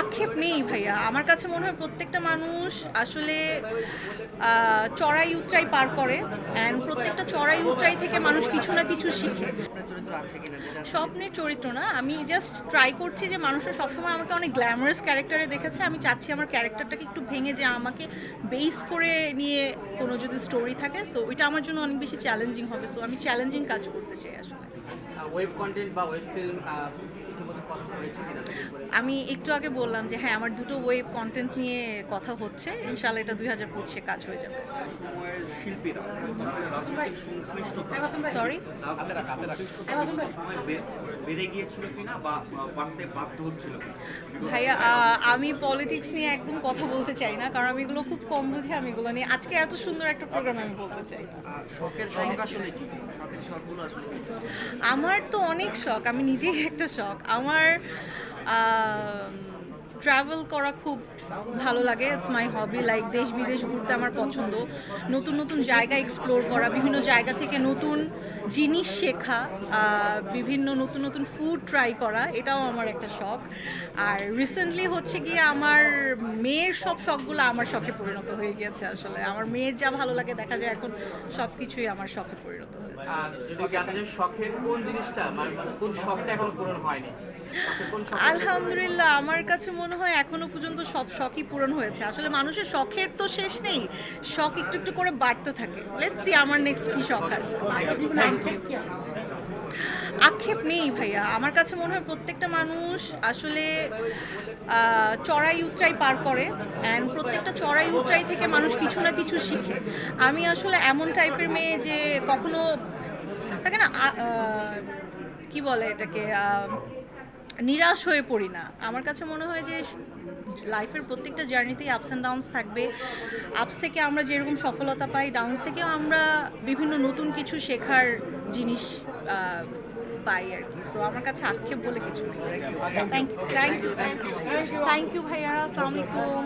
আক্ষেপ নেই ভাইয়া। আমার কাছে মনে হয় প্রত্যেকটা মানুষ আসলে চড়াই উতরাই পার করে অ্যান্ড প্রত্যেকটা চড়াই উতরাই থেকে মানুষ কিছু না কিছু শিখে। স্বপ্নের চরিত্র না, আমি জাস্ট ট্রাই করছি যে মানুষরা সবসময় আমাকে অনেক গ্ল্যামারাস ক্যারেক্টারে দেখেছে, আমি চাচ্ছি আমার ক্যারেক্টারটাকে একটু ভেঙে যে আমাকে বেস করে নিয়ে কোনো যদি স্টোরি থাকে সো ওইটা আমার জন্য অনেক বেশি চ্যালেঞ্জিং হবে সো আমি চ্যালেঞ্জিং কাজ করতে চাই আসলে। ওয়েব কন্টেন্ট বা ওয়েব ফিল্ম আমি একটু আগে বললাম যে হ্যাঁ আমার দুটো ওয়েব কন্টেন্ট নিয়ে কথা হচ্ছে। ইনশাল্লাহ এটা দুই হাজার পঁচিশে কাজ হয়ে যাবে। সরি হচ্ছিল কিনা? ভাইয়া আমি পলিটিক্স নিয়ে একদম কথা বলতে চাই না কারণ আমি এগুলো খুব কম বুঝি আমি এগুলো নিয়ে। আজকে এত সুন্দর একটা প্রোগ্রাম আমি বলতে চাই? আমার তো অনেক শখ আমি নিজেই একটা শখ। আমার ট্রাভেল করা খুব ভালো লাগে। ইটস মাই হবি লাইক দেশ বিদেশ ঘুরতে আমার পছন্দ। নতুন নতুন জায়গা এক্সপ্লোর করা, বিভিন্ন জায়গা থেকে নতুন জিনিস শেখা বিভিন্ন নতুন নতুন ফুড ট্রাই করা এটাও আমার একটা শখ। আর রিসেন্টলি হচ্ছে গিয়ে আমার মেয়ের সব শখগুলো আমার শখে পরিণত হয়ে গিয়েছে আসলে। আমার মেয়ের যা ভালো লাগে দেখা যায় এখন সব কিছুই আমার শখে পরিণত হয়েছে। শখের কোন জিনিসটা মানে মানে কোন শখটা এখন পূরণ হয়নি? আলহামদুলিল্লাহ আমার কাছে মনে হয় এখনও পর্যন্ত সব শখই পূরণ হয়েছে। আসলে মানুষের শখের তো শেষ নেই শখ একটু একটু করে বাড়তে থাকে। লেটস সি আমার নেক্সট কি শখ আসে। আক্ষেপ নেই ভাইয়া। আমার কাছে মনে হয় প্রত্যেকটা মানুষ আসলে চড়াই উতরাই পার করে অ্যান্ড প্রত্যেকটা চড়াই উতরাই থেকে মানুষ কিছু না কিছু শিখে। আমি আসলে এমন টাইপের মেয়ে যে কখনো থাকে না কি বলে এটাকে নিরাশ হয়ে পড়ি না। আমার কাছে মনে হয় যে লাইফের প্রত্যেকটা জার্নিতেই আপস অ্যান্ড ডাউন্স থাকবে। আপস থেকে আমরা যেরকম সফলতা পাই ডাউন্স থেকেও আমরা বিভিন্ন নতুন কিছু শেখার জিনিস পাই আর কি। সো আমার কাছে আক্ষেপ বলে কিছু নেই। Thank you thank you thank you ভাইয়ারা, আসসালামু আলাইকুম।